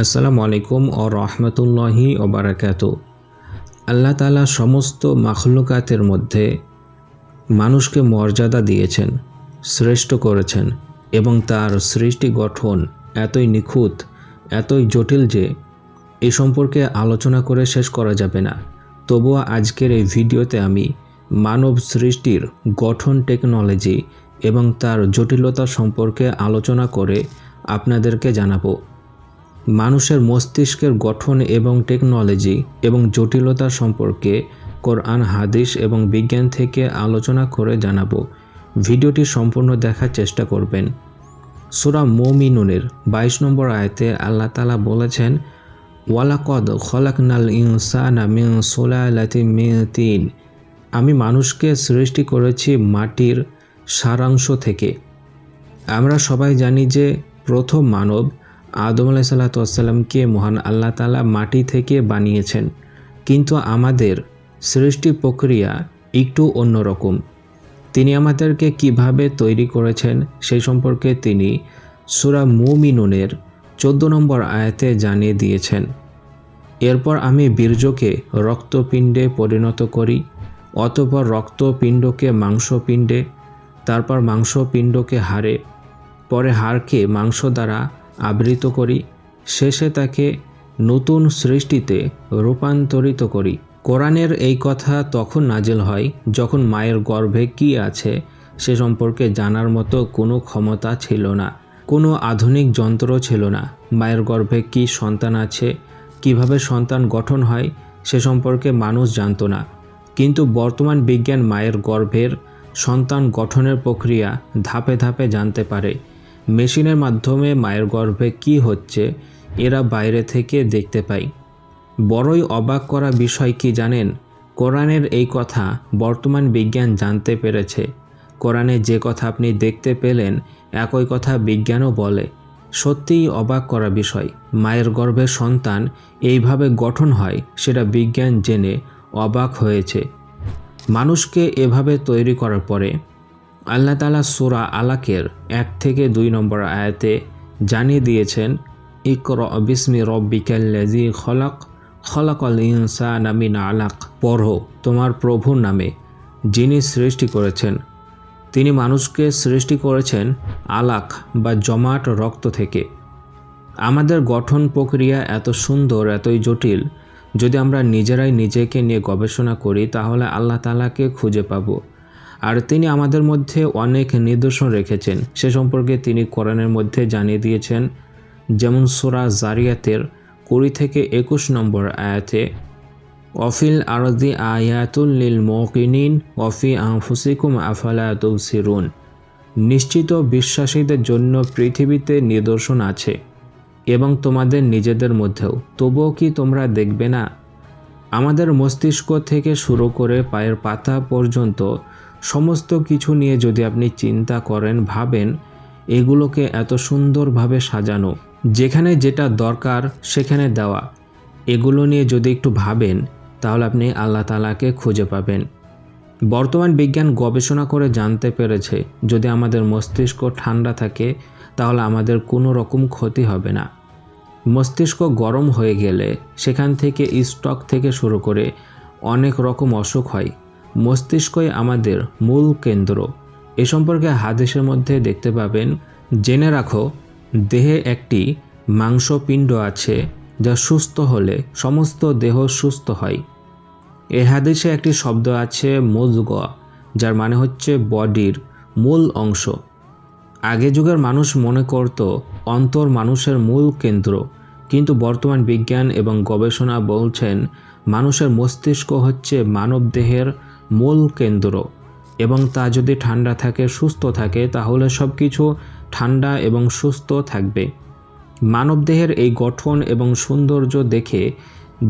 আসসালামু আলাইকুম ও রহমতুল্লাহি ওবারাকাত আল্লাহ তালা সমস্ত মাখলুকাতের মধ্যে মানুষকে মর্যাদা দিয়েছেন, শ্রেষ্ঠ করেছেন এবং তার সৃষ্টি গঠন এতই নিখুঁত, এতই জটিল যে এ সম্পর্কে আলোচনা করে শেষ করা যাবে না। তবুও আজকের এই ভিডিওতে আমি মানব সৃষ্টির গঠন টেকনোলজি এবং তার জটিলতা সম্পর্কে আলোচনা করে আপনাদেরকে জানাব। মানুষের মস্তিষ্কের গঠন এবং টেকনোলজি এবং জটিলতা সম্পর্কে কোরআন, হাদিস এবং বিজ্ঞান থেকে আলোচনা করে জানাব। ভিডিওটি সম্পূর্ণ দেখার চেষ্টা করবেন। সুরা মোমিনুনের বাইশ নম্বর আয়তে আল্লাহ তালা বলেছেন, ওয়ালাকদ খলাকনাল ইনসানা মিন সোলালাতি তিন। আমি মানুষকে সৃষ্টি করেছি মাটির সারাংশ থেকে। আমরা সবাই জানি যে প্রথম মানব আদম আলাহ সাল্লাতামকে মহান আল্লাহ তালা মাটি থেকে বানিয়েছেন। কিন্তু আমাদের সৃষ্টি প্রক্রিয়া একটু অন্যরকম তিনি আমাদেরকে কীভাবে তৈরি করেছেন সেই সম্পর্কে তিনি সুরা মুমিনুনের চোদ্দ নম্বর আয়াতে জানিয়ে দিয়েছেন। এরপর আমি বীর্যকে রক্তপিণ্ডে পরিণত করি, অতপর রক্তপিণ্ডকে মাংসপিণ্ডে, তারপর মাংসপিণ্ডকে হাড়ে, পরে হাড়কে মাংস দ্বারা আবৃত করি, শেষে তাকে নতুন সৃষ্টিতে রূপান্তরিত করি। কোরআনের এই কথা তখন নাজেল হয় যখন মায়ের গর্ভে কি আছে সে সম্পর্কে জানার মতো কোনো ক্ষমতা ছিল না, কোনো আধুনিক যন্ত্র ছিল না। মায়ের গর্ভে কি সন্তান আছে, কীভাবে সন্তান গঠন হয় সে সম্পর্কে মানুষ জানতো না। কিন্তু বর্তমান বিজ্ঞান মায়ের গর্ভের সন্তান গঠনের প্রক্রিয়া ধাপে ধাপে জানতে পারে। মেশিনের মাধ্যমে মায়ের গর্ভে কি হচ্ছে, এরা বাইরে থেকে দেখতে পাই। বড়ই অবাক করা বিষয় কি জানেন? কোরআনের এই কথা বর্তমান বিজ্ঞান জানতে পেরেছে। কোরআনে যে কথা আপনি দেখতে পেলেন, একই কথা বিজ্ঞানও বলে। সত্যিই অবাক করা বিষয়। মায়ের গর্ভের সন্তান এইভাবে গঠন হয়, সেটা বিজ্ঞান জেনে অবাক হয়েছে। মানুষকে এভাবে তৈরি করার পরে আল্লাহ তালা সুরা আলাকের এক থেকে দুই নম্বর আয়াতে জানিয়ে দিয়েছেন, ইকর বিসমি রব্বিকাল্লাজি খলক, খলকল ইনসান আমিন আলাক। পড়ো তোমার প্রভুর নামে, যিনি সৃষ্টি করেছেন। তিনি মানুষকে সৃষ্টি করেছেন আলাক বা জমাট রক্ত থেকে। আমাদের গঠন প্রক্রিয়া এত সুন্দর, এতই জটিল। যদি আমরা নিজেরাই নিজেকে নিয়ে গবেষণা করি, তাহলে আল্লাহ তালাকে খুঁজে পাবো। আর তিনি আমাদের মধ্যে অনেক নিদর্শন রেখেছেন। সে সম্পর্কে তিনি কোরআনের মধ্যে জানিয়ে দিয়েছেন, যেমন সোরা জারিয়াতের কুড়ি থেকে একুশ নম্বর আয়াতে, অফিল আরদি আয়াতুল লিল মকিনিন অফি আহফুসিকুম আফালা সিরুন নিশ্চিত বিশ্বাসীদের জন্য পৃথিবীতে নিদর্শন আছে এবং তোমাদের নিজেদের মধ্যেও। তবুও কি তোমরা দেখবে না? আমাদের মস্তিষ্ক থেকে শুরু করে পায়ের পাতা পর্যন্ত সমস্ত কিছু নিয়ে যদি আপনি চিন্তা করেন, ভাবেন, এগুলোকে এত সুন্দরভাবে সাজানো, যেখানে যেটা দরকার সেখানে দেওয়া, এগুলো নিয়ে যদি একটু ভাবেন, তাহলে আপনি আল্লাহ তালাকে খুঁজে পাবেন। বর্তমান বিজ্ঞান গবেষণা করে জানতে পেরেছে, যদি আমাদের মস্তিষ্ক ঠান্ডা থাকে, তাহলে আমাদের কোনো রকম ক্ষতি হবে না। মস্তিষ্ক গরম হয়ে গেলে সেখান থেকে স্টক থেকে শুরু করে অনেক রকম অসুখ হয়। মস্তিষ্কই আমাদের মূল কেন্দ্র। এ সম্পর্কে হাদিসের মধ্যে দেখতে পাবেন, জেনে রাখো, দেহে একটি মাংসপিণ্ড আছে যা সুস্থ হলে সমস্ত দেহ সুস্থ হয়। এ হাদিসে একটি শব্দ আছে, মুজগ যার মানে হচ্ছে বডির মূল অংশ। আগে যুগের মানুষ মনে করত, অন্তর মানুষের মূল কেন্দ্র। কিন্তু বর্তমান বিজ্ঞান এবং গবেষণা বলছেন, মানুষের মস্তিষ্ক হচ্ছে মানবদেহের মূল কেন্দ্র। এবং তা যদি ঠান্ডা থাকে, সুস্থ থাকে, তাহলে সব কিছু ঠান্ডা এবং সুস্থ থাকবে। মানবদেহের এই গঠন এবং সৌন্দর্য দেখে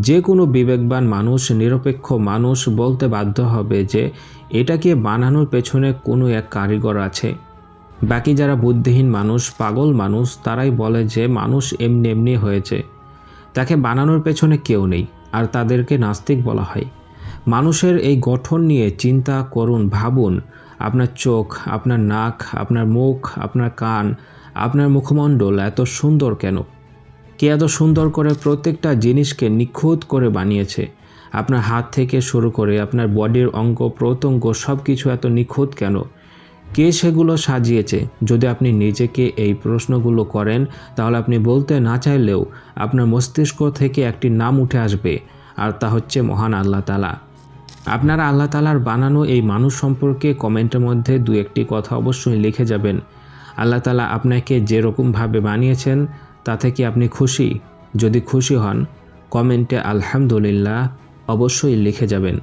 যে কোনো বিবেকবান মানুষ, নিরপেক্ষ মানুষ বলতে বাধ্য হবে যে এটাকে বানানোর পেছনে কোনো এক কারিগর আছে। বাকি যারা বুদ্ধিহীন মানুষ, পাগল মানুষ, তারাই বলে যে মানুষ এমনি এমনি হয়েছে। তাকে বানানোর পেছনে কেউ নেই, আর তাদেরকে নাস্তিক বলা হয়। মানুষের এই গঠন নিয়ে চিন্তা করুন, ভাবুন। আপনার চোখ, আপনার নাক, আপনার মুখ, আপনার কান, আপনার মুখমণ্ডল এত সুন্দর কেন? কে এত সুন্দর করে প্রত্যেকটা জিনিসকে নিখুঁত করে বানিয়েছে? আপনার হাত থেকে শুরু করে আপনার বডির অঙ্গ প্রত্যঙ্গ সব কিছু এত নিখুঁত কেন? কে সেগুলো সাজিয়েছে? যদি আপনি নিজেকে এই প্রশ্নগুলো করেন, তাহলে আপনি বলতে না চাইলেও আপনার মস্তিষ্ক থেকে একটি নাম উঠে আসবে, আর তা হচ্ছে মহান আল্লাহ তালা আপনারা আল্লাহ তালার বানানো এই মানুষ সম্পর্কে কমেন্টের মধ্যে দু একটি কথা অবশ্যই লিখে যাবেন। আল্লাহ তালা আপনাকে যেরকমভাবে বানিয়েছেন, তা থেকে আপনি খুশি। যদি খুশি হন, কমেন্টে আলহামদুলিল্লাহ অবশ্যই লিখে যাবেন।